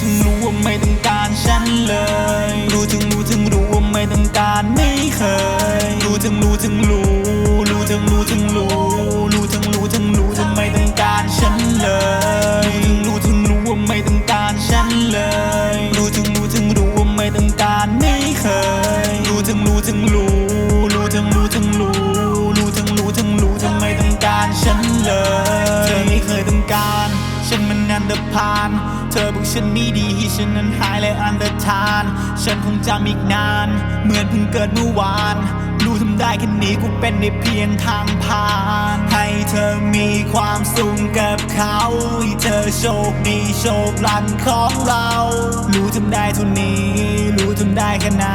ทั้งรู้ว่าไม่ต้องการฉันเลย รู้จึงรู้จึงรู้ว่าไม่ต้องการไม่เคย รู้จึงรู้จึงรู้ รู้จึงรู้จึงรู้ รู้จึงรู้จึงรู้ทั้ไม่ต้องการฉันเลย รู้จึงรู้งรู้ว่าไม่ต้องการฉันเลย รู้จึงรู้จึงรู้ว่าไม่ต้องการไม่เคย รู้จึงรู้จึงรู้ รู้จึงรู้จึงรู้ รู้จึงรู้จึงรู้ทั้ไม่ต้องการฉันเลย เธอไม่เคยต้องการ ฉันมันอันเดอร์พาน ฉันไม่ดีที่ฉันนั้นหายและอันเดอร์ทาน ฉันคงจำอีกนาน เหมือนเพิ่งเกิดเมื่อวาน รู้ทำได้แค่นี้กูเป็นได้เพียงทางผ่าน ให้เธอมีความสุขกับเขา ให้เธอโชคดีโชคลันของเรา รู้ทำได้เท่านี้ รู้ทำได้แค่ไหน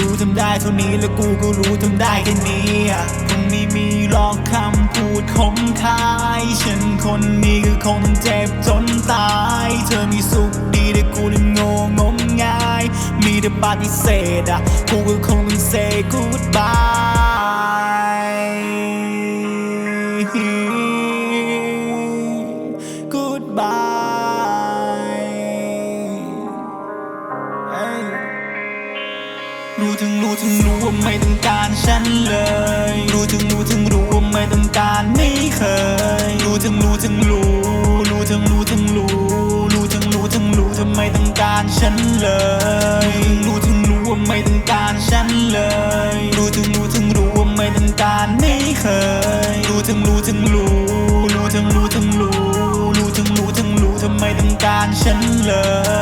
รู้ทำได้เท่านี้แล้วกูก็รู้ทำได้แค่นี้อะคงไม่มีรอกคำ พูดคมคาย ฉันคนนี้คือคงเจ็บจนตาย เธอมีสุขดีแต่กูนั้นโง่งมงาย มีแต่ปฏิเสธอะกูก็คงต้อง say goodbye goodbye เอ้ยรู้ถึงรู้ถึงรู้ว่าไม่ต้องการฉันเลย รู้ถึงรู้ รู้รู้ถึงรู้ถึงรู้ รู้ถึงรู้ถึงรู้ทำไมต้องการฉันเลย รู้ถึงรู้ว่าไม่ต้องการฉันเลย รู้ถึงรู้ถึงรู้ว่าไม่ต้องการไม่เคย รู้ถึงรู้ถึงรู้ รู้ถึงรู้ถึงรู้ รู้ถึงรู้ถึงรู้ทำไมต้องการฉันเลย